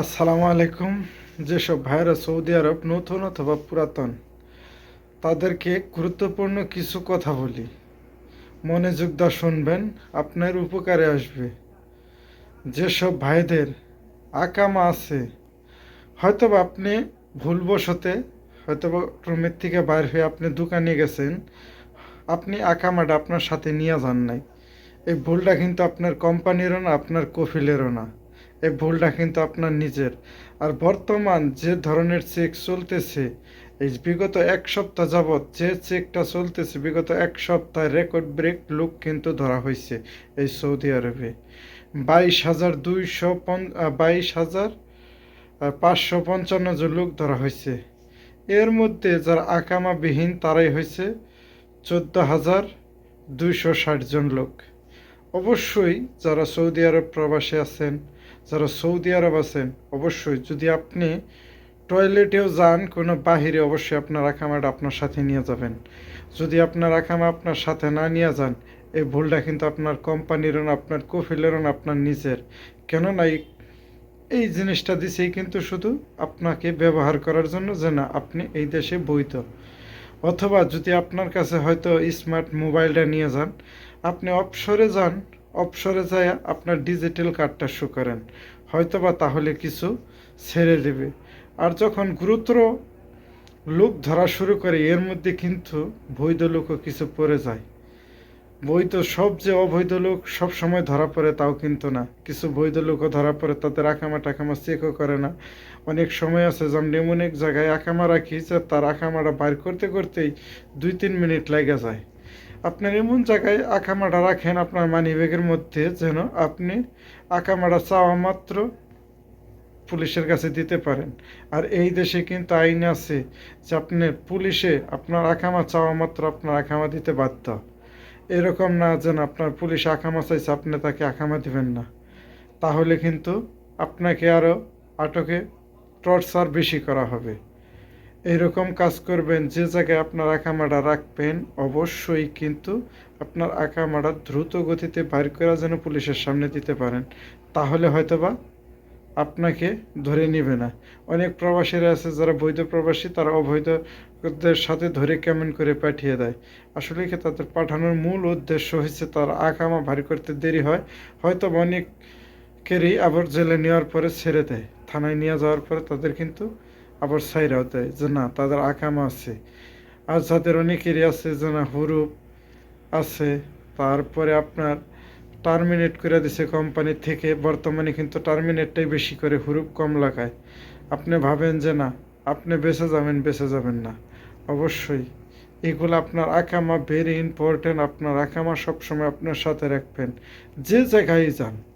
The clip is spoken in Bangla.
আসসালামু আলাইকুম। যেসব ভাইরা সৌদি আরব নতুন অথবা পুরাতন, তাদেরকে গুরুত্বপূর্ণ কিছু কথা বলি। মনোযোগ দা শুনবেন, আপনার উপকারে আসবে। যেসব ভাইদের আকামা আছে, হয়তোবা আপনি ভুলবশতে, হয়তোবা রুমের থেকে বাইর হয়ে আপনি দোকানে গেছেন, আপনি আকামাটা আপনার সাথে নিয়ে যান নাই। এই ভুলটা কিন্তু আপনার কোম্পানিরও না, আপনার কফিলেরও না। এই ভুলটা কিন্তু আপনার নিজের। আর বর্তমান যে ধরনের চেক চলতেছে, এই বিগত এক সপ্তাহ যাবৎ যে চেকটা চলতেছে, বিগত এক সপ্তাহ রেকর্ড ব্রেক লুক কিন্তু ধরা হয়েছে এই সৌদি আরবে। বাইশ হাজার দুইশো পন বাইশ হাজার পাঁচশো পঞ্চান্ন জন লোক ধরা হয়েছে। এর মধ্যে যারা আকামাবিহীন, তারাই হয়েছে চোদ্দ হাজার দুইশো ষাট জন লোক অবশ্যই যারা সৌদি আরব প্রবাসী আছেন যারা সৌদি আরব আছেন, অবশ্যই যদি আপনি টয়লেটেও যান, কোনো বাহিরে অবশ্যই আপনার আকামাটা আপনার সাথে নিয়ে যাবেন। যদি আপনার আকামা আপনার সাথে না নিয়ে যান, এই ভুলটা কিন্তু আপনার কোম্পানিরও না আপনার কফিলেরও না আপনার নিজের। কেননা এই এই জিনিসটা দিছেই কিন্তু শুধু আপনাকে ব্যবহার করার জন্য যে না, আপনি এই দেশে বৈধ। অথবা যদি আপনার কাছে হয়তো স্মার্ট মোবাইলটা নিয়ে যান, আপনি অপসরে যান অপসরে যায় আপনার ডিজিটাল কার্ডটা শো করেন। হয়তোবা তাহলে কিছু ছেড়ে দেবে। আর যখন গুরুতর লোক ধরা শুরু করে, এর মধ্যে কিন্তু বৈধ লোকও কিছু পড়ে যায়। বৈধ সব যে অবৈধ লোক সব সময় ধরা পড়ে তাও কিন্তু না। কিছু বৈধ লোকও ধরা পড়ে, তাদের আকামা টাকামা চেকও করে না। অনেক সময় আছে যেমন এমন এক জায়গায় আকামা রাখি যে তার আকামাটা বাইর করতে করতেই দুই তিন মিনিট লেগে যায়। আপনার এমন জায়গায় আকামাটা রাখেন আপনার মানি ব্যাগের মধ্যে যেন আপনি আকামাটা চাওয়া মাত্র পুলিশের কাছে দিতে পারেন। আর এই দেশে কিন্তু আইন আছে যে আপনি পুলিশে আপনার আকামা চাওয়া মাত্র আপনার আকামা দিতে বাধ্য। এরকম না যেন আপনার পুলিশ আকামা চাইছে, আপনি তাকে আকামা দিবেন না। তাহলে কিন্তু আপনাকে আরও আটকে টর্চার বেশি করা হবে। এইরকম কাজ করবেন যে জায়গায় আপনার আকামাটা রাখবেন, অবশ্যই কিন্তু আপনার আকামাটা দ্রুত গতিতে বাইর করা যেন পুলিশের সামনে দিতে পারেন। তাহলে হয়তোবা আপনাকে ধরে নেবে না। অনেক প্রবাসীরা আছে যারা বৈধ প্রবাসী, তারা অবৈধদের সাথে ধরে কেমন করে পাঠিয়ে দেয়। আসলে কি তাদের পাঠানোর মূল উদ্দেশ্য হচ্ছে তার আকামা ভারী করতে দেরি হয়। হয়তো অনেকেরই আবার জেলে নেওয়ার পরে ছেড়ে দেয়। থানায় নিয়ে যাওয়ার পরে তাদের কিন্তু আবার সাইরাও দেয় যে না, তাদের আকামা আছে। আর যাদের অনেকেরই আছে, যে না হুরুপ আছে, তারপরে আপনার টার্মিনেট করে দিছে কোম্পানি থেকে। বর্তমানে কিন্তু টার্মিনেটটাই বেশি করে হুরুপ কম লাগায়। আপনি ভাবেন যে না, আপনি বেঁচে যাবেন বেঁচে যাবেন না। অবশ্যই এগুলো আপনার আকামা ভেরি ইম্পর্টেন্ট আপনার আকামা সবসময় আপনার সাথে রাখবেন। যে জায়গায় যান।